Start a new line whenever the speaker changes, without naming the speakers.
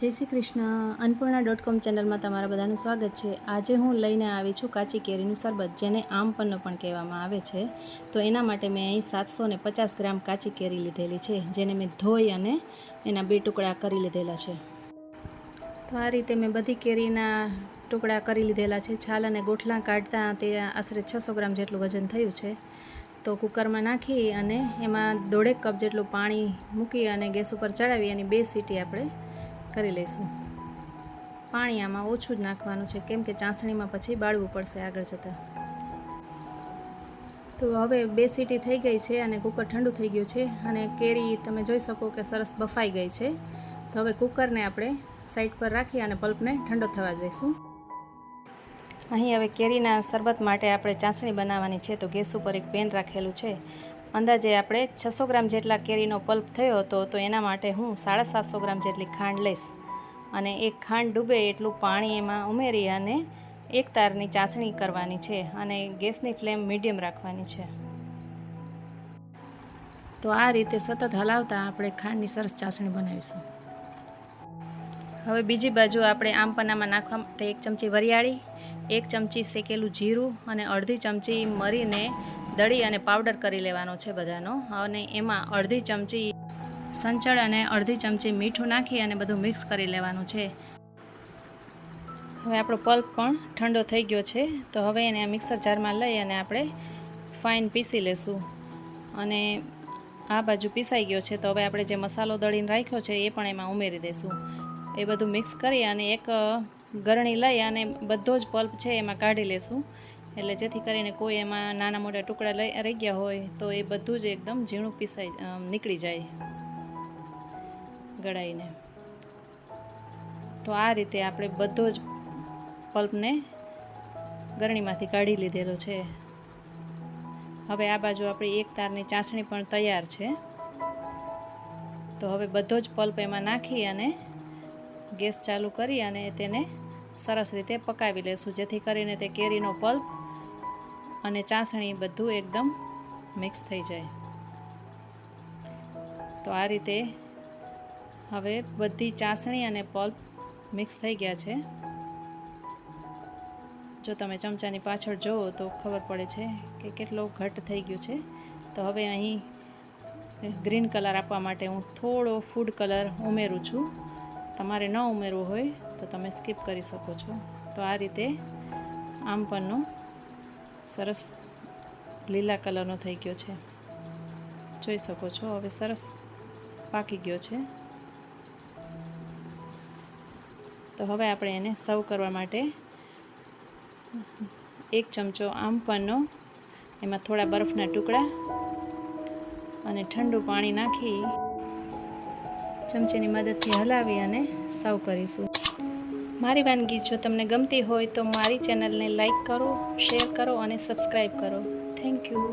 જય Shri Krishna. Annapurna dot com ચેનલમાં તમારા બધાનું સ્વાગત છે. આજે હું લઈને આવી છું કાચી કેરીનું શરબત, જેને આમ પન્નો પણ કહેવામાં આવે છે. તો એના માટે મેં અહીં સાતસો ને પચાસ ગ્રામ કાચી કેરી લીધેલી છે, જેને મેં ધોઈ અને એના બે ટુકડા કરી લીધેલા છે. તો આ રીતે મેં બધી કેરીના ટુકડા કરી લીધેલા છે. છાલ અને ગોઠલા કાઢતા તે આશરે છસો ગ્રામ જેટલું વજન થયું છે. તો કુકરમાં નાખી અને એમાં દોઢેક કપ જેટલું પાણી મૂકી અને ગેસ ઉપર ચડાવી અને બે સીટી આપણે કરી લઈશું. પાણી આમાં ઓછું જ નાખવાનું છે, કેમ કે ચાસણીમાં પછી બાળવું પડશે આગળ જતાં. તો હવે બે સીટી થઈ ગઈ છે અને કુકર ઠંડુ થઈ ગયું છે અને કેરી તમે જોઈ શકો કે સરસ બફાઈ ગઈ છે. તો હવે કુકરને આપણે સાઈડ પર રાખી અને પલ્પને ઠંડો થવા દઈશું. અહીં હવે કેરીના શરબત માટે આપણે ચાસણી બનાવવાની છે, તો ગેસ ઉપર એક પેન રાખેલું છે. અંદાજે આપણે છસો ગ્રામ જેટલા કેરીનો પલ્પ થયો હતો, તો એના માટે હું સાડા સાતસો ગ્રામ જેટલી ખાંડ લઈશ. અને એક ખાંડ ડૂબે એટલું પાણી એમાં ઉમેરી અને એક તારની ચાસણી કરવાની છે અને ગેસની ફ્લેમ મીડિયમ રાખવાની છે. તો આ રીતે સતત હલાવતા આપણે ખાંડની સરસ ચાસણી બનાવીશું. હવે બીજી બાજુ આપણે આમ પન્નામાં નાખવા માટે એક ચમચી વરિયાળી, એક ચમચી શેકેલું જીરું અને અડધી ચમચી મરીને દળી અને પાવડર કરી લેવાનો છે બધાનો. અને એમાં અડધી ચમચી સંચળ અને અડધી ચમચી મીઠું નાખી અને બધું મિક્સ કરી લેવાનું છે. હવે આપણો પલ્પ પણ ઠંડો થઈ ગયો છે, તો હવે એને આ મિક્સર જારમાં લઈ અને આપણે ફાઇન પીસી લેશું. અને આ બાજુ પીસાઈ ગયો છે, તો હવે આપણે જે મસાલો દળીને રાખ્યો છે એ પણ એમાં ઉમેરી દઈશું એ બધું મિક્સ કરી અને એક ગરણી લઈ અને બધો જ પલ્પ છે એમાં કાઢી લેશું. એટલે જેથી કરીને કોઈ એમાં નાના મોટા ટુકડા લઈ, રહી ગયા હોય તો એ બધું જ એકદમ ઝીણું પીસાઈ નીકળી જાય ગળાઈને. તો આ રીતે આપણે બધો જ પલ્પને ગરણીમાંથી કાઢી લીધેલો છે. હવે આ બાજુ આપણી એક તારની ચાસણી પણ તૈયાર છે. તો હવે બધો જ પલ્પ એમાં નાખી અને ગેસ ચાલુ કરી અને તેને સરસ રીતે પકાવી લેશું. જેથી કરીને તે કેરીનો પલ્પ અને ચાસણી બધું એકદમ મિક્સ થઈ જાય. તો આ રીતે હવે બધી ચાસણી અને પલ્પ મિક્સ થઈ ગયા છે. જો તમે ચમચાની પાછળ જુઓ તો ખબર પડે છે કે કેટલો ઘટ થઈ ગયું છે. તો હવે અહીં ગ્રીન કલર આપવા માટે હું થોડો ફૂડ કલર ઉમેરું છું. તમારે ન ઉમેરવું હોય તો તમે સ્કીપ કરી શકો છો. તો આ રીતે આમ પરનો સરસ લીલા કલરનો થઈ ગયો છે. જોઈ શકો છો, હવે સરસ પાકી ગયો છે. તો હવે આપણે એને સર્વ કરવા માટે એક ચમચો આમ પરનો એમાં થોડા બરફના ટુકડા અને ઠંડુ પાણી નાખી ચમચીની મદદથી હલાવી અને સર્વ કરીશું. મારી વાનગી જો તમને ગમતી હોય તો મારી ચેનલને લાઈક કરો, શેર કરો અને સબસ્ક્રાઈબ કરો. Thank you.